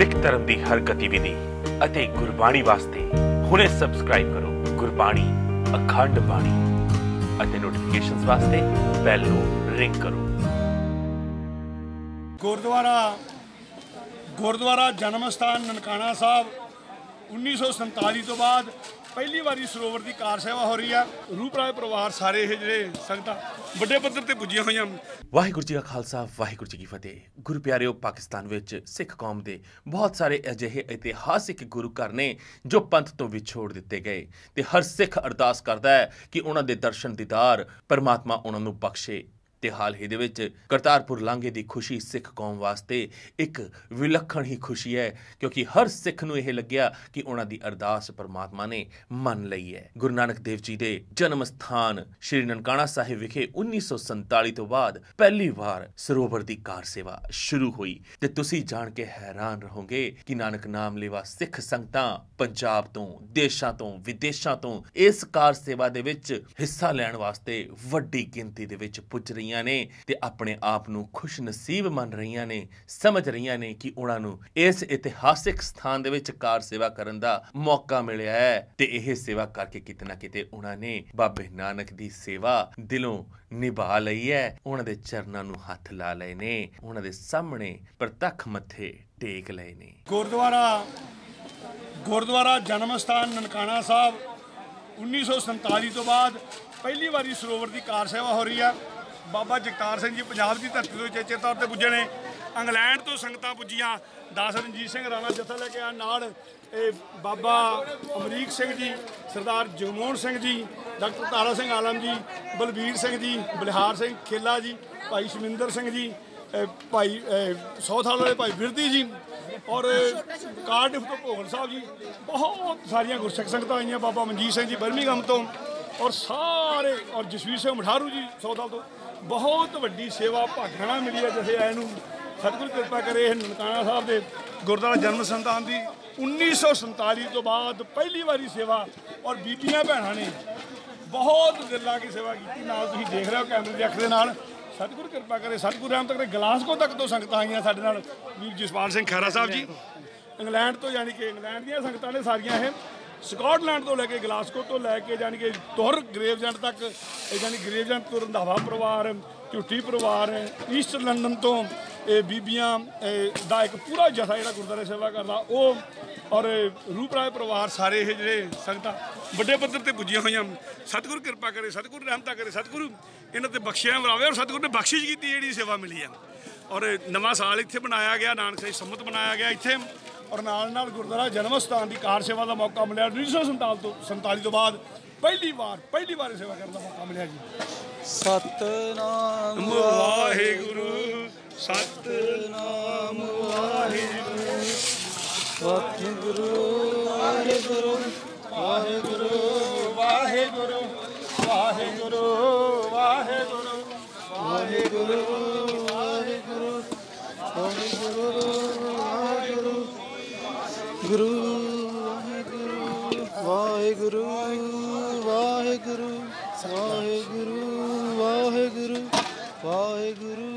ਸਿੱਖ ਧਰਮ ਦੀ ਹਰ ਗਤੀਵਿਧੀ ਅਤੇ ਗੁਰਬਾਣੀ ਵਾਸਤੇ ਹੁਣੇ ਸਬਸਕ੍ਰਾਈਬ ਕਰੋ ਗੁਰਬਾਣੀ, ਅਖੰਡ ਬਾਣੀ ਅਤੇ ਨੋਟੀਫਿਕੇਸ਼ਨਸ ਵਾਸਤੇ ਬੈਲ ਨੂੰ ਰਿੰਗ ਕਰੋ। ਗੁਰਦੁਆਰਾ ਗੁਰਦੁਆਰਾ ਜਨਮ ਸਥਾਨ ਨਨਕਾਣਾ ਸਾਹਿਬ 1947 ਤੋਂ ਬਾਅਦ ਪਹਿਲੀ ਵਾਰੀ ਸਰੋਵਰ ਦੀ ਕਾਰ ਸੇਵਾ ਹੋ ਰਹੀ ਆ। ਰੂਪਰਾਏ ਪਰਿਵਾਰ ਸਾਰੇ ਇਹ ਜਿਹੜੇ ਸੰਗਤਾਂ ਵੱਡੇ ਪੱਧਰ ਤੇ ਪੁੱਜੀਆਂ ਹੋਈਆਂ। ਵਾਹਿਗੁਰੂ ਜੀ ਕਾ ਖਾਲਸਾ, ਵਾਹਿਗੁਰੂ ਜੀ ਕੀ ਫਤਿਹ। ਗੁਰੂ ਪਿਆਰਿਓ, ਪਾਕਿਸਤਾਨ ਵਿੱਚ ਸਿੱਖ ਕੌਮ ਦੇ ਬਹੁਤ ਸਾਰੇ ਅਜਿਹੇ ਇਤਿਹਾਸਿਕ ਗੁਰੂ ਘਰ ਨੇ ਜੋ ਪੰਥ ਤੋਂ ਵਿਛੋੜ ਦਿੱਤੇ ਗਏ। ਤੇ ਹਰ ਸਿੱਖ ਅਰਦਾਸ ਕਰਦਾ ਹੈ ਕਿ ਉਹਨਾਂ ਦੇ ਦਰਸ਼ਨ ਦੀਦਾਰ ਪਰਮਾਤਮਾ ਉਹਨਾਂ ਨੂੰ ਬਖਸ਼ੇ। ਤੇ ਹਾਲ ਹੀ ਦੇ ਵਿੱਚ ਕਰਤਾਰਪੁਰ ਲਾਂਘੇ ਦੀ ਖੁਸ਼ੀ ਸਿੱਖ ਕੌਮ ਵਾਸਤੇ ਇੱਕ ਵਿਲੱਖਣ ਹੀ ਖੁਸ਼ੀ ਹੈ, ਕਿਉਂਕਿ ਹਰ ਸਿੱਖ ਨੂੰ ਇਹ ਲੱਗਿਆ ਕਿ ਉਹਨਾਂ ਦੀ ਅਰਦਾਸ ਪਰਮਾਤਮਾ ਨੇ ਮੰਨ ਲਈ ਹੈ। ਗੁਰੂ ਨਾਨਕ ਦੇਵ ਜੀ ਦੇ ਜਨਮ ਸਥਾਨ ਸ਼੍ਰੀ ਨਨਕਾਣਾ ਸਾਹਿਬ ਵਿਖੇ 1947 ਤੋਂ ਬਾਅਦ ਪਹਿਲੀ ਵਾਰ ਸਰੋਵਰ ਦੀ ਕਾਰ ਸੇਵਾ ਸ਼ੁਰੂ ਹੋਈ। ਤੇ ਤੁਸੀਂ ਜਾਣ ਕੇ ਹੈਰਾਨ ਰਹੋਗੇ ਕਿ ਨਾਨਕ ਨਾਮ ਲੇਵਾ ਸਿੱਖ ਸੰਗਤਾਂ ਪੰਜਾਬ ਤੋਂ, ਦੇਸ਼ਾਂ ਤੋਂ, ਵਿਦੇਸ਼ਾਂ ਤੋਂ ਇਸ ਕਾਰ ਸੇਵਾ ਦੇ ਵਿੱਚ ਹਿੱਸਾ ਲੈਣ ਵਾਸਤੇ ਵੱਡੀ ਗਿਣਤੀ ਦੇ ਵਿੱਚ ਪੁੱਜ ਰਹੀਆਂ ਨੇ ਤੇ ਆਪਣੇ ਆਪ ਨੂੰ ਖੁਸ਼ ਮੰਨ ਰਹੀਆਂ ਨੇ, ਸਮਝ ਰਹੀਆਂ ਨੇ ਕਿ ਉਹਨਾਂ ਨੂੰ ਇਸ ਇਤਿਹਾਸਿਕ ਸਥਾਨ ਦੇ ਵਿੱਚ ਕਾਰ ਸੇਵਾ ਕਰਨ ਦਾ ਮੌਕਾ ਮਿਲਿਆ ਹੈ ਤੇ ਇਹ ਸੇਵਾ ਕਰਕੇ ਕਿਤੇ ਕਿਤੇ ਉਹਨਾਂ ਨੇ ਬਾਬੇ ਨਾਨਕ ਦੀ ਸੇਵਾ ਦਿਲੋਂ ਨਿਭਾ ਲਈ ਹੈ। ਉਹਨਾਂ ਦੇ ਚਰਨਾਂ ਨੂੰ ਹੱਥ ਲਾ ਲਏ ਨੇ, ਉਹਨਾਂ ਦੇ ਸਾਹਮਣੇ ਪ੍ਰਤੱਖ ਮੱਥੇ ਟੇਕ ਲਏ ਨੇ। ਗੁਰਦੁਆਰਾ ਗੁਰਦੁਆਰਾ ਜਨਮ ਸਥਾਨ ਨਨਕਾਣਾ ਸਾਹਿਬ 1947 ਤੋਂ ਬਾਅਦ ਪਹਿਲੀ ਵਾਰੀ ਸਰੋਵਰ ਦੀ ਕਾਰ ਸੇਵਾ ਹੋ ਰਹੀ ਹੈ। ਬਾਬਾ ਜਗਤਾਰ ਸਿੰਘ ਜੀ ਪੰਜਾਬ ਦੀ ਧਰਤੀ ਤੋਂ ਚੇਚੇ ਤੌਰ ਤੇ ਪੁੱਜੇ ਨੇ। ਇੰਗਲੈਂਡ ਤੋਂ ਸੰਗਤਾਂ ਪੁੱਜੀਆਂ। ਦਾਸ ਰਣਜੀਤ ਸਿੰਘ ਰਾਣਾ ਜਥਾ ਲੈ ਕੇ ਆ ਨਾਲ। ਇਹ ਬਾਬਾ ਅਮਰੀਕ ਸਿੰਘ ਜੀ, ਸਰਦਾਰ ਜਗਮੋਹਨ ਸਿੰਘ ਜੀ, ਡਾਕਟਰ ਤਾਰਾ ਸਿੰਘ ਆਲਮ ਜੀ, ਬਲਬੀਰ ਸਿੰਘ ਜੀ, ਬਲਿਹਾਰ ਸਿੰਘ ਖੇਲਾ ਜੀ, ਭਾਈ ਸ਼ਮਿੰਦਰ ਸਿੰਘ ਜੀ ਅਹ ਭਾਈ ਸੌਥਾਲ ਵਾਲੇ ਭਾਈ ਬਿਰਦੀ ਜੀ ਔਰ ਕਾਰਡਿਫ ਤੋਂ ਭੋਗਲ ਸਾਹਿਬ ਜੀ। ਬਹੁਤ ਸਾਰੀਆਂ ਗੁਰਸਿੱਖ ਸੰਗਤਾਂ ਆਈਆਂ। ਬਾਬਾ ਮਨਜੀਤ ਸਿੰਘ ਜੀ ਬਰਮਿੰਗਮ ਤੋਂ ਔਰ ਸਾਰੇ, ਔਰ ਜਸਵੀਰ ਸਿੰਘ ਮਠਾਰੂ ਜੀ ਸੌਥਾਲ ਤੋਂ ਬਹੁਤ ਵੱਡੀ ਸੇਵਾ ਭਾਗਣਾ ਮਿਲੀ ਹੈ ਜਿਵੇਂ ਆਏ ਨੂੰ ਸਤਿਗੁਰ ਕਿਰਪਾ ਕਰੇ ਇਹ ਨਨਕਾਣਾ ਸਾਹਿਬ ਦੇ ਗੁਰਦੁਆਰਾ ਜਨਮ ਸੰਤਾਨ ਦੀ 1947 ਤੋਂ ਬਾਅਦ ਪਹਿਲੀ ਵਾਰੀ ਸੇਵਾ ਔਰ ਬੀਬੀਆਂ ਭੈਣਾਂ ਨੇ ਬਹੁਤ ਦਿਲ ਲਾ ਕੇ ਸੇਵਾ ਕੀਤੀ। ਨਾਲ ਤੁਸੀਂ ਦੇਖ ਰਹੇ ਹੋ ਕੈਮਰੇ ਦੀ ਅੱਖ ਦੇ ਨਾਲ। ਸਤਿਗੁਰੂ ਕਿਰਪਾ ਕਰੇ, ਸਤਿਗੁਰੂ ਰਾਮ ਤੱਕ ਦੇ ਗਲਾਸਕੋ ਤੱਕ ਤੋਂ ਸੰਗਤਾਂ ਆਈਆਂ ਸਾਡੇ ਨਾਲ। ਵੀਰ ਜਸਪਾਲ ਸਿੰਘ ਖੈਰਾ ਸਾਹਿਬ ਜੀ। ਇੰਗਲੈਂਡ ਤੋਂ ਯਾਨੀ ਕਿ ਇੰਗਲੈਂਡ ਦੀਆਂ ਸੰਗਤਾਂ ਨੇ ਸਾਰੀਆਂ ਇਹ। ਸਕਾਟਲੈਂਡ ਤੋਂ ਲੈ ਕੇ ਗਲਾਸਕੋ ਤੋਂ ਲੈ ਕੇ ਯਾਨੀ ਕਿ ਤੁਰ ਗ੍ਰੇਵਜੈਂਟ ਤੱਕ, ਇਹ ਯਾਨੀ ਗ੍ਰੇਵਜੈਂਟ ਤੋਂ ਰੰਧਾਵਾ ਪਰਿਵਾਰ ਝੁੱਟੀ ਪਰਿਵਾਰ, ਈਸਟ ਲੰਡਨ ਤੋਂ ਇਹ ਬੀਬੀਆਂ ਦਾ ਇੱਕ ਪੂਰਾ ਜਥਾ ਜਿਹੜਾ ਗੁਰਦੁਆਰੇ ਸੇਵਾ ਕਰਦਾ, ਉਹ ਔਰ ਰੂਪਰਾਏ ਪਰਿਵਾਰ ਸਾਰੇ ਇਹ ਜਿਹੜੇ ਸੰਗਤਾਂ ਵੱਡੇ ਪੱਧਰ ਤੇ ਪੁੱਜੀਆਂ ਹੋਈਆਂ। ਸਤਿਗੁਰ ਕਿਰਪਾ ਕਰੇ, ਸਤਿਗੁਰੂ ਰਹਿਮਤਾ ਕਰੇ, ਸਤਿਗੁਰੂ ਇਹਨਾਂ ਤੇ ਬਖਸ਼ਿਆ ਵਰਾਵੇ ਔਰ ਸਤਿਗੁਰੂ ਨੇ ਬਖਸ਼ਿਸ਼ ਕੀਤੀ ਜਿਹੜੀ ਸੇਵਾ ਮਿਲੀ ਆ ਔਰ ਨਵਾਂ ਸਾਲ ਇੱਥੇ ਬਣਾਇਆ ਗਿਆ, ਨਾਨਕ ਸਾਹਿਬ ਸੰਮਤ ਬਣਾਇਆ ਗਿਆ ਇੱਥੇ। ਔਰ ਨਾਲ ਨਾਲ ਗੁਰਦੁਆਰਾ ਜਨਮ ਸਥਾਨ ਦੀ ਕਾਰ ਸੇਵਾ ਦਾ ਮੌਕਾ ਮਿਲਿਆ। 1947 ਤੋਂ 47 ਤੋਂ ਬਾਅਦ ਪਹਿਲੀ ਵਾਰ ਪਹਿਲੀ ਵਾਰ ਸੇਵਾ ਕਰਨ ਦਾ ਮੌਕਾ ਮਿਲਿਆ ਜੀ। ਸਤਨਾਮ ਵਾਹਿਗੁਰੂ। ਸਤਨਾਮ ਵਾਹਿਗੁਰੂ। ਵਾਹਿਗੁਰੂ ਵਾਹਿਗੁਰੂ ਵਾਹਿਗੁਰੂ। ਵਾਹਿਗੁਰੂ। ਵਾਹਿਗੁਰੂ। ਵਾਹਿਗੁਰੂ। ਵਾਹਿਗੁਰੂ। ਵਾਹਿਗੁਰੂ। ਵਾਹਿਗੁਰੂ। ਵਾਹਿਗੁਰੂ। ਗੁਰੂ ਵਾਹਿਗੁਰੂ ਵਾਹਿਗੁਰੂ ਵਾਹਿਗੁਰੂ ਵਾਹਿਗੁਰੂ ਵਾਹਿਗੁਰੂ ਵਾਹਿਗੁਰੂ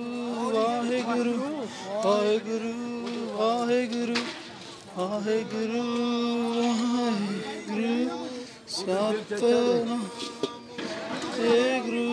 ਵਾਹਿਗੁਰੂ ਵਾਹਿਗੁਰੂ ਵਾਹਿਗੁਰੂ ਵਾਹਿਗੁਰੂ ਵਾਹਿਗੁਰੂ ਗੁਰੂ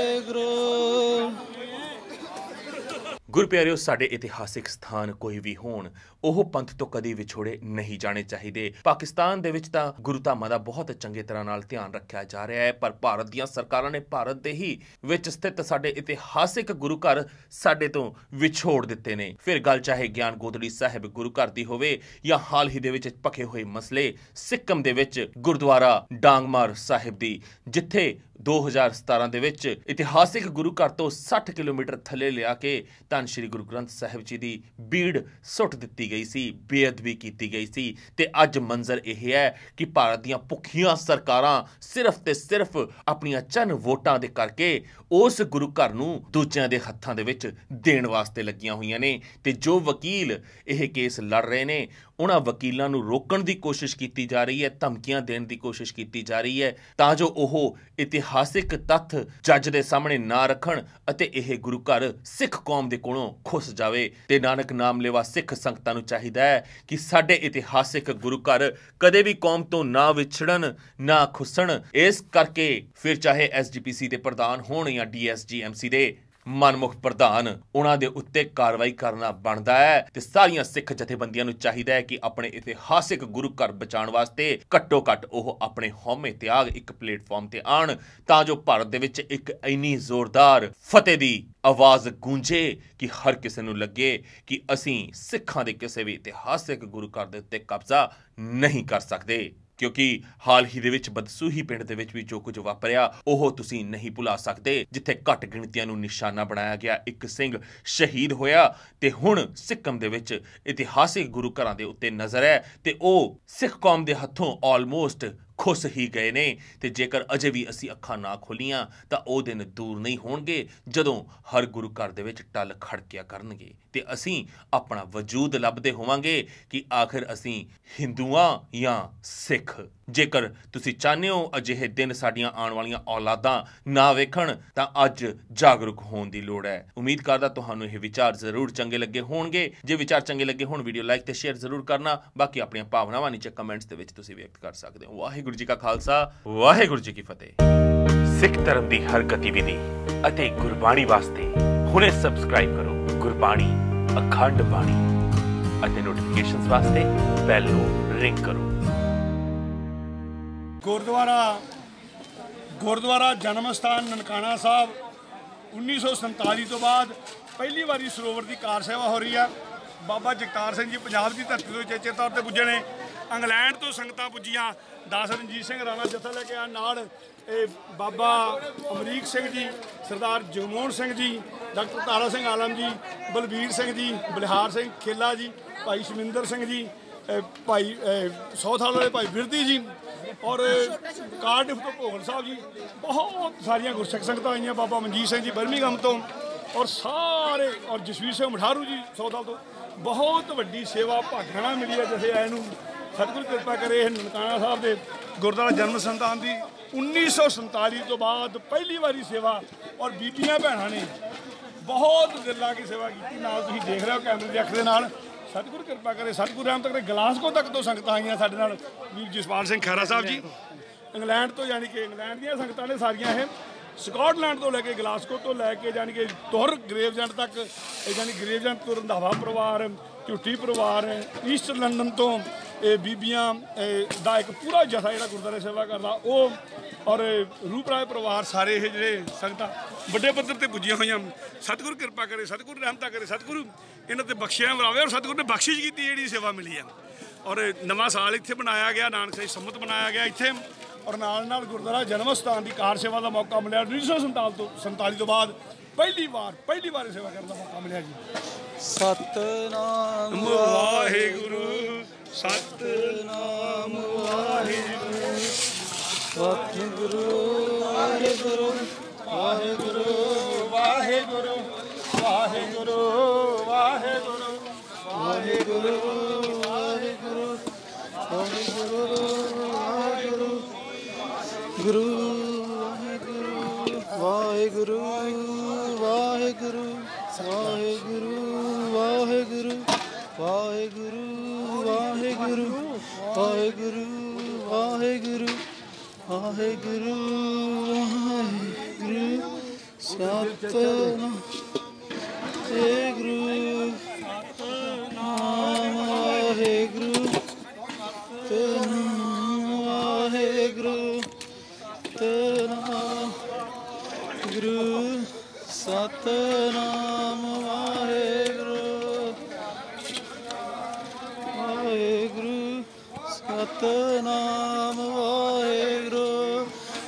ਗੁਰੂ ਪਿਆਰਿਓ, ਸਾਡੇ ਇਤਿਹਾਸਿਕ ਸਥਾਨ ਕੋਈ ਵੀ ਹੋਣ, ਉਹ ਪੰਥ ਤੋਂ ਕਦੀ ਵਿਛੋੜੇ ਨਹੀਂ ਜਾਣੇ ਚਾਹੀਦੇ। ਪਾਕਿਸਤਾਨ ਦੇ ਵਿੱਚ ਤਾਂ ਗੁਰੂ ਧਾਮਾਂ ਦਾ ਬਹੁਤ ਚੰਗੇ ਤਰ੍ਹਾਂ ਨਾਲ ਧਿਆਨ ਰੱਖਿਆ ਜਾ ਰਿਹਾ ਹੈ, ਪਰ ਭਾਰਤ ਦੀਆਂ ਸਰਕਾਰਾਂ ਨੇ ਭਾਰਤ ਦੇ ਹੀ ਵਿੱਚ ਸਥਿਤ ਸਾਡੇ ਇਤਿਹਾਸਿਕ ਗੁਰੂ ਘਰ ਸਾਡੇ ਤੋਂ ਵਿਛੋੜ ਦਿੱਤੇ ਨੇ। ਫਿਰ ਗੱਲ ਚਾਹੇ ਗਿਆਨ ਗੋਦੜੀ ਸਾਹਿਬ ਗੁਰੂ ਘਰ ਦੀ ਹੋਵੇ ਜਾਂ ਹਾਲ ਹੀ ਦੇ ਵਿੱਚ ਪੱਕੇ ਹੋਏ ਮਸਲੇ, ਸਿੱਕਮ ਦੇ ਵਿੱਚ ਗੁਰਦੁਆਰਾ ਡਾਂਗਮਾਰ ਸਾਹਿਬ ਦੀ, ਜਿੱਥੇ 2017 ਦੇ ਵਿੱਚ ਇਤਿਹਾਸਿਕ ਗੁਰੂ ਘਰ ਤੋਂ 60 ਕਿਲੋਮੀਟਰ ਥੱਲੇ ਲਿਆ ਕੇ ਤਾਂ ਧੰਨ ਸ਼੍ਰੀ ਗੁਰੂ ਗ੍ਰੰਥ ਸਾਹਿਬ ਜੀ ਦੀ ਬੀੜ ਸੁੱਟ ਦਿੱਤੀ ਗਈ ਸੀ, ਬੇਅਦਬੀ ਕੀਤੀ ਗਈ ਸੀ ਤੇ ਅੱਜ ਮੰਜ਼ਰ ਇਹ ਹੈ ਕਿ ਭਾਰਤ ਦੀਆਂ ਭੁੱਖੀਆਂ ਸਰਕਾਰਾਂ ਸਿਰਫ ਤੇ ਸਿਰਫ ਆਪਣੀਆਂ ਚੰਨ ਵੋਟਾਂ ਦੇ ਕਰਕੇ ਉਸ ਗੁਰੂ ਘਰ ਨੂੰ ਦੂਜਿਆਂ ਦੇ ਹੱਥਾਂ ਦੇ ਵਿੱਚ ਦੇਣ ਵਾਸਤੇ ਲੱਗੀਆਂ ਹੋਈਆਂ ਨੇ। ਤੇ ਜੋ ਵਕੀਲ ਇਹ ਕੇਸ ਲੜ ਰਹੇ ਨੇ, ਉਹਨਾਂ ਵਕੀਲਾਂ ਨੂੰ ਰੋਕਣ ਦੀ ਕੋਸ਼ਿਸ਼ ਕੀਤੀ ਜਾ ਰਹੀ ਹੈ, ਧਮਕੀਆਂ ਦੇਣ ਦੀ ਕੋਸ਼ਿਸ਼ ਕੀਤੀ ਜਾ ਰਹੀ ਹੈ, ਤਾਂ ਜੋ ਉਹ ਇਤਿਹਾਸਿਕ ਤੱਥ ਜੱਜ ਦੇ ਸਾਹਮਣੇ ਨਾ ਰੱਖਣ ਅਤੇ ਇਹ ਗੁਰੂ ਘਰ ਸਿੱਖ ਕੌਮ ਦੇ ਕੋਲੋਂ ਖੁੱਸ ਜਾਵੇ। ਤੇ ਨਾਨਕ ਨਾਮ ਲੇਵਾ ਸਿੱਖ ਸੰਗਤਾਂ ਨੂੰ ਚਾਹੀਦਾ ਹੈ ਕਿ ਸਾਡੇ ਇਤਿਹਾਸਿਕ ਗੁਰੂ ਘਰ ਕਦੇ ਵੀ ਕੌਮ ਤੋਂ ਨਾ ਵਿਛੜਨ, ਨਾ ਖੁੱਸਣ। ਇਸ ਕਰਕੇ ਫਿਰ ਚਾਹੇ ਐਸਜੀਪੀਸੀ ਦੇ ਪ੍ਰਧਾਨ ਹੋਣ ਜਾਂ ਡੀਐਸਜੀਐਮਸੀ ਦੇ ਮਨਮੁਖ ਪ੍ਰਧਾਨ, ਉਹਨਾਂ ਦੇ ਉੱਤੇ ਕਾਰਵਾਈ ਕਰਨਾ ਬਣਦਾ ਹੈ ਤੇ ਸਾਰੀਆਂ ਸਿੱਖ ਜਥੇਬੰਦੀਆਂ ਨੂੰ ਚਾਹੀਦਾ ਹੈ ਕਿ ਆਪਣੇ ਇਤਿਹਾਸਿਕ ਗੁਰੂ ਘਰ ਬਚਾਉਣ ਵਾਸਤੇ ਘੱਟੋ ਘੱਟ ਉਹ ਆਪਣੇ ਹਉਮੈ ਤਿਆਗ ਇੱਕ ਪਲੇਟਫਾਰਮ ਤੇ ਆਣ ਤਾਂ ਜੋ ਭਾਰਤ ਦੇ ਵਿੱਚ ਇੱਕ ਇੰਨੀ ਜ਼ੋਰਦਾਰ ਫਤਿਹ ਦੀ ਆਵਾਜ਼ ਗੂੰਜੇ ਕਿ ਹਰ ਕਿਸੇ ਨੂੰ ਲੱਗੇ ਕਿ ਅਸੀਂ ਸਿੱਖਾਂ ਦੇ ਕਿਸੇ ਵੀ ਇਤਿਹਾਸਿਕ ਗੁਰੂ ਘਰ ਦੇ ਉੱਤੇ ਕਬਜ਼ਾ ਨਹੀਂ ਕਰ ਸਕਦੇ। ਕਿਉਂਕਿ ਹਾਲ ਹੀ ਦੇ ਵਿੱਚ ਬਦਸੂਹੀ ਪਿੰਡ ਦੇ ਵਿੱਚ ਵੀ ਜੋ ਕੁਝ ਵਾਪਰਿਆ, ਉਹ ਤੁਸੀਂ ਨਹੀਂ ਭੁਲਾ ਸਕਦੇ, ਜਿੱਥੇ ਘੱਟ ਗਿਣਤੀਆਂ ਨੂੰ ਨਿਸ਼ਾਨਾ ਬਣਾਇਆ ਗਿਆ, ਇੱਕ ਸਿੰਘ ਸ਼ਹੀਦ ਹੋਇਆ ਤੇ ਹੁਣ ਸਿੱਕਮ ਦੇ ਵਿੱਚ ਇਤਿਹਾਸਿਕ ਗੁਰੂ ਘਰਾਂ ਦੇ ਉੱਤੇ ਨਜ਼ਰ ਹੈ ਤੇ ਉਹ ਸਿੱਖ ਕੌਮ ਦੇ ਹੱਥੋਂ ਆਲਮੋਸਟ ਖੁੱਸ ਹੀ ਗਏ ਨੇ। ਤੇ ਜੇਕਰ ਅਜੇ ਵੀ ਅਸੀਂ ਅੱਖਾਂ ਨਾ ਖੋਲੀਆਂ, ਤਾਂ ਉਹ ਦਿਨ ਦੂਰ ਨਹੀਂ ਹੋਣਗੇ, ਜਦੋਂ ਹਰ ਗੁਰੂ ਘਰ ਦੇ ਵਿੱਚ ਟੱਲ ਖੜਕਿਆ ਕਰਨਗੇ। ਤੇ ਅਸੀਂ ਆਪਣਾ ਵਜੂਦ ਲੱਭਦੇ ਹੋਵਾਂਗੇ ਕਿ ਆਖਿਰ ਅਸੀਂ ਹਿੰਦੂਆਂ ਜਾਂ ਸਿੱਖ। ਜੇਕਰ ਤੁਸੀਂ ਚਾਹੁੰਦੇ ਹੋ ਅਜਿਹੇ ਦਿਨ ਸਾਡੀਆਂ ਆਉਣ ਵਾਲੀਆਂ ਔਲਾਦਾਂ ਨਾ ਵੇਖਣ, ਤਾਂ ਅੱਜ ਜਾਗਰੂਕ ਹੋਣ ਦੀ ਲੋੜ ਹੈ। ਉਮੀਦ ਕਰਦਾ ਤੁਹਾਨੂੰ ਇਹ ਵਿਚਾਰ ਜ਼ਰੂਰ ਚੰਗੇ ਲੱਗੇ ਹੋਣਗੇ। ਜੇ ਵਿਚਾਰ ਚੰਗੇ ਲੱਗੇ ਹੋਣ, ਵੀਡੀਓ ਲਾਈਕ ਤੇ ਸ਼ੇਅਰ ਜ਼ਰੂਰ ਕਰਨਾ। ਬਾਕੀ ਆਪਣੀਆਂ ਭਾਵਨਾਵਾਂ ਨੀਚੇ ਕਮੈਂਟਸ ਦੇ ਵਿੱਚ ਤੁਸੀਂ ਵਿਅਕਤ ਕਰ ਸਕਦੇ ਹੋ। ਵਾਹਿਗੁਰੂ ਜੀ ਕਾ ਖਾਲਸਾ ਵਾਹਿਗੁਰੂ ਜੀ ਕੀ ਫਤਿਹ। ਸਿੱਖ ਧਰਮ ਦੀ ਹਰ ਗਤੀਵਿਧੀ ਅਤੇ ਗੁਰਬਾਣੀ ਵਾਸਤੇ ਹੁਣੇ ਸਬਸਕ੍ਰਾਈਬ ਕਰੋ ਗੁਰਬਾਣੀ ਅਖੰਡ ਬਾਣੀ ਅਤੇ ਨੋਟੀਫਿਕੇਸ਼ਨਸ ਵਾਸਤੇ ਬੈਲ ਨੂੰ ਰਿੰਗ ਕਰੋ। ਗੁਰਦੁਆਰਾ ਗੁਰਦੁਆਰਾ ਜਨਮ ਸਥਾਨ ਨਨਕਾਣਾ ਸਾਹਿਬ 1947 ਤੋਂ ਬਾਅਦ ਪਹਿਲੀ ਵਾਰੀ ਸਰੋਵਰ ਦੀ ਕਾਰ ਸੇਵਾ ਹੋ ਰਹੀ ਆ ਬਾਬਾ ਜਗਤਾਰ ਸਿੰਘ ਜੀ ਪੰਜਾਬ ਦੀ ਧਰਤੀ ਤੋਂ ਚੇਚੇ ਤੌਰ ਤੇ ਪੁੱਜੇ ਨੇ। ਇੰਗਲੈਂਡ ਤੋਂ ਸੰਗਤਾਂ ਪੁੱਜੀਆਂ। ਦਾਸ ਰਣਜੀਤ ਸਿੰਘ ਰਾਣਾ ਜਥਾ ਲੈ ਕੇ ਆ ਨਾਲ। ਇਹ ਬਾਬਾ ਅਮਰੀਕ ਸਿੰਘ ਜੀ, ਸਰਦਾਰ ਜਗਮੋਹਨ ਸਿੰਘ ਜੀ, ਡਾਕਟਰ ਤਾਰਾ ਸਿੰਘ ਆਲਮ ਜੀ, ਬਲਬੀਰ ਸਿੰਘ ਜੀ, ਬਲਿਹਾਰ ਸਿੰਘ ਖੇਲਾ ਜੀ, ਭਾਈ ਸ਼ਮਿੰਦਰ ਸਿੰਘ ਜੀ ਭਾਈ ਅਹ ਸੌਥਾਲ ਵਾਲੇ ਭਾਈ ਬਿਰਦੀ ਜੀ ਔਰ ਕਾਰਡਿਫ ਤੋਂ ਭੋਗਲ ਸਾਹਿਬ ਜੀ। ਬਹੁਤ ਸਾਰੀਆਂ ਗੁਰਸਿੱਖ ਸੰਗਤਾਂ ਆਈਆਂ। ਬਾਬਾ ਮਨਜੀਤ ਸਿੰਘ ਜੀ ਬਰਮੀਗਮ ਤੋਂ ਔਰ ਸਾਰੇ ਔਰ ਜਸਵੀਰ ਸਿੰਘ ਮਠਾਰੂ ਜੀ ਸੌਥਾਲ ਤੋਂ ਬਹੁਤ ਵੱਡੀ ਸੇਵਾ ਭਾਗਣਾ ਮਿਲੀ ਹੈ ਜਿਵੇਂ ਆਏ ਨੂੰ। ਸਤਿਗੁਰ ਕਿਰਪਾ ਕਰੇ ਇਹ ਨਨਕਾਣਾ ਸਾਹਿਬ ਦੇ ਗੁਰਦੁਆਰਾ ਜਨਮ ਸੰਤਾਨ ਦੀ 1947 ਤੋਂ ਬਾਅਦ ਪਹਿਲੀ ਵਾਰੀ ਸੇਵਾ ਔਰ ਬੀਬੀਆਂ ਭੈਣਾਂ ਨੇ ਬਹੁਤ ਦਿਲ ਲਾ ਕੇ ਸੇਵਾ ਕੀਤੀ। ਨਾਲ ਤੁਸੀਂ ਦੇਖ ਰਹੇ ਹੋ ਕੈਮਰੇ ਦੀ ਅੱਖ ਦੇ ਨਾਲ। ਸਤਿਗੁਰ ਕਿਰਪਾ ਕਰੇ। ਸਤਿਗੁਰ ਰਹਿਮਤ ਕਰੇ ਗਲਾਸਕੋ ਤੱਕ ਤੋਂ ਸੰਗਤਾਂ ਆਈਆਂ ਸਾਡੇ ਨਾਲ। ਵੀਰ ਜਸਪਾਲ ਸਿੰਘ ਖੈਰਾ ਸਾਹਿਬ ਜੀ। ਇੰਗਲੈਂਡ ਤੋਂ, ਯਾਨੀ ਕਿ ਇੰਗਲੈਂਡ ਦੀਆਂ ਸੰਗਤਾਂ ਨੇ ਸਾਰੀਆਂ ਇਹ। ਸਕਾਟਲੈਂਡ ਤੋਂ ਲੈ ਕੇ ਗਲਾਸਕੋ ਤੋਂ ਲੈ ਕੇ ਯਾਨੀ ਕਿ ਤੁਰ ਗ੍ਰੇਵਜੈਂਟ ਤੱਕ, ਇਹ ਯਾਨੀ ਗ੍ਰੇਵਜੈਂਟ ਤੋਂ ਰੰਧਾਵਾ ਪਰਿਵਾਰ ਝੁੱਟੀ ਪਰਿਵਾਰ ਈਸਟ ਲੰਡਨ ਤੋਂ ਇਹ ਬੀਬੀਆਂ ਦਾ ਇੱਕ ਪੂਰਾ ਜਥਾ ਜਿਹੜਾ ਗੁਰਦੁਆਰੇ ਸੇਵਾ ਕਰਦਾ, ਉਹ ਔਰ ਰੂਪਰਾਏ ਪਰਿਵਾਰ ਸਾਰੇ ਇਹ ਜਿਹੜੇ ਸੰਗਤਾਂ, ਵੱਡੇ ਪੱਧਰ ਤੇ ਪੁੱਜੀਆਂ ਹੋਈਆਂ। ਸਤਿਗੁਰ ਕਿਰਪਾ ਕਰੇ, ਸਤਿਗੁਰ ਰਹਿਮਤਾ ਕਰੇ, ਸਤਿਗੁਰ ਇਹਨਾਂ ਤੇ ਬਖਸ਼ਿਆ ਵਰਾਵੇ ਔਰ ਸਤਿਗੁਰ ਨੇ ਬਖਸ਼ਿਸ਼ ਕੀਤੀ ਜਿਹੜੀ ਸੇਵਾ ਮਿਲੀ ਆ। ਔਰ ਨਵਾਂ ਸਾਲ ਇੱਥੇ ਬਣਾਇਆ ਗਿਆ, ਨਾਨਕ ਸਾਹਿਬ ਸੰਮਤ ਬਣਾਇਆ ਗਿਆ ਇੱਥੇ। ਔਰ ਨਾਲ ਨਾਲ ਗੁਰਦੁਆਰਾ ਜਨਮ ਸਥਾਨ ਦੀ ਕਾਰ ਸੇਵਾ ਦਾ ਮੌਕਾ ਮਿਲਿਆ। 1947 ਤੋਂ 47 ਤੋਂ ਬਾਅਦ ਪਹਿਲੀ ਵਾਰ ਪਹਿਲੀ ਵਾਰ ਸੇਵਾ ਕਰਨ ਦਾ ਮੌਕਾ ਮਿਲਿਆ ਜੀ। ਸਤਨਾਮ ਵਾਹਿਗੁਰੂ ਸਤਨਾਮ ਵਾਹਿਗੁਰੂ ਵਾਹਿਗੁਰੂ ਵਾਹਿਗੁਰੂ ਵਾਹਿਗੁਰੂ। ਵਾਹਿਗੁਰੂ ਵਾਹਿਗੁਰੂ ਵਾਹਿਗੁਰੂ ਵਾਹਿਗੁਰੂ ਵਾਹਿਗੁਰੂ ਵਾਹਿਗੁਰੂ ਵਾਹਿਗੁਰੂ ਗੁਰੂ ਵਾਹਿਗੁਰੂ ਵਾਹਿਗੁਰੂ ਵਾਹਿਗੁਰੂ ਵਾਹਿਗੁਰੂ ਵਾਹਿਗੁਰੂ ਵਾਹਿਗੁਰੂ ਵਾਹਿਗੁਰੂ ਵਾਹਿਗੁਰੂ ਵਾਹਿਗੁਰੂ ਵਾਹਿਗੁਰੂ ਵਾਹਿਗੁਰੂ ਏ ਗੁਰੂ